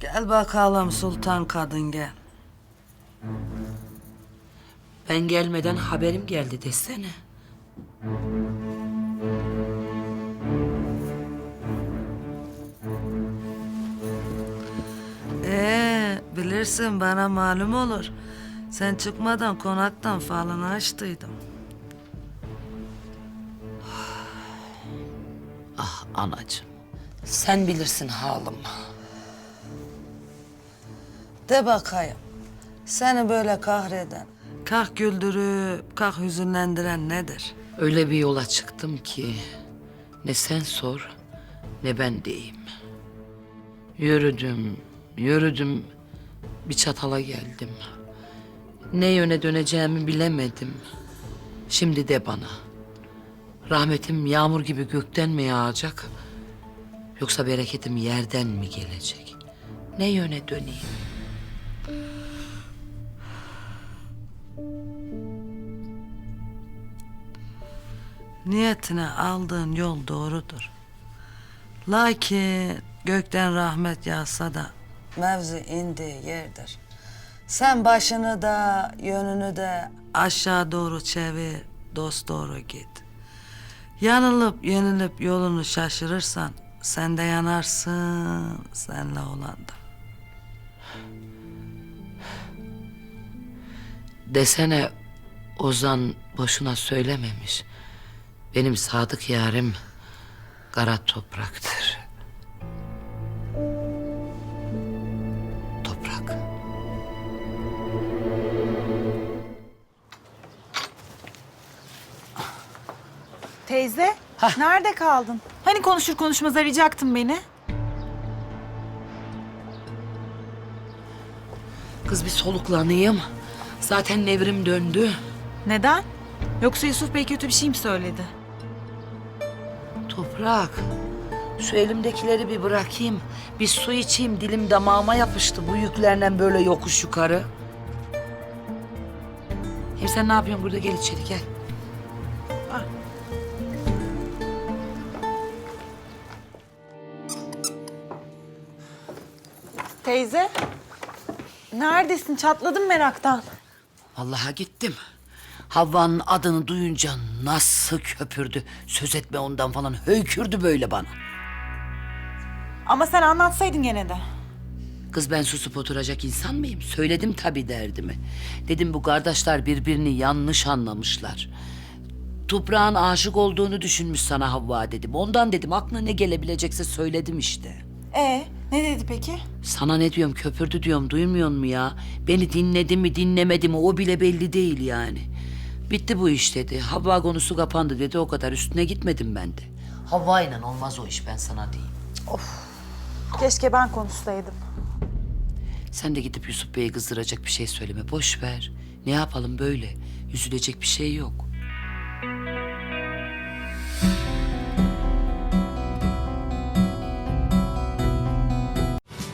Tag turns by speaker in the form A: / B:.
A: Gel bakalım sultan kadın gel.
B: Ben gelmeden haberim geldi desene.
A: Ee, bilirsin bana malum olur. Sen çıkmadan konaktan falan açtıydım.
B: Ah anacığım. Sen bilirsin halım.
A: De bakayım. Seni böyle kahreden, kah güldürüp kah hüzünlendiren nedir?
B: Öyle bir yola çıktım ki ne sen sor ne ben deyim. Yürüdüm, yürüdüm bir çatala geldim. Ne yöne döneceğimi bilemedim. Şimdi de bana. Rahmetim yağmur gibi gökten mi yağacak? Yoksa bereketim yerden mi gelecek? Ne yöne döneyim?
A: Niyetine aldığın yol doğrudur. Lakin gökten rahmet yağsa da mevzi indiği yerdir. Sen başını da yönünü de aşağı doğru çevir, dost doğru git. Yanılıp yenilip yolunu şaşırırsan sen de yanarsın senle olan da.
B: Desene Ozan boşuna söylememiş. Benim sadık yarim kara topraktır. Toprak.
C: Teyze, nerede kaldın? Hani konuşur konuşmaz arayacaktın beni?
B: Kız bir soluklanayım. Zaten nevrim döndü.
C: Neden? Yoksa Yusuf Bey kötü bir şey mi söyledi?
B: Toprak. Şu elimdekileri bir bırakayım. Bir su içeyim. Dilim damağıma yapıştı bu yüklerle böyle yokuş yukarı. Hem sen ne yapıyorsun burada? Gel içeri gel.
C: Teyze, neredesin? Çatladım meraktan.
B: Vallahi gittim. Havva'nın adını duyunca nasıl köpürdü. Söz etme ondan falan höykürdü böyle bana.
C: Ama sen anlatsaydın gene de.
B: Kız ben susup oturacak insan mıyım? Söyledim tabii derdimi. Dedim bu kardeşler birbirini yanlış anlamışlar. Toprağın aşık olduğunu düşünmüş sana Havva dedim. Ondan dedim aklına ne gelebilecekse söyledim işte.
C: Ee, ne dedi peki?
B: Sana ne diyorum köpürdü diyorum duymuyor mu ya? Beni dinledi mi dinlemedi mi o bile belli değil yani. Bitti bu iş dedi. Havva konusu kapandı dedi o kadar üstüne gitmedim ben de. Havva ile olmaz o iş ben sana diyeyim.
C: Keşke ben konuşsaydım.
B: Sen de gidip Yusuf Bey'i kızdıracak bir şey söyleme. Boş ver. Ne yapalım böyle? Üzülecek bir şey yok.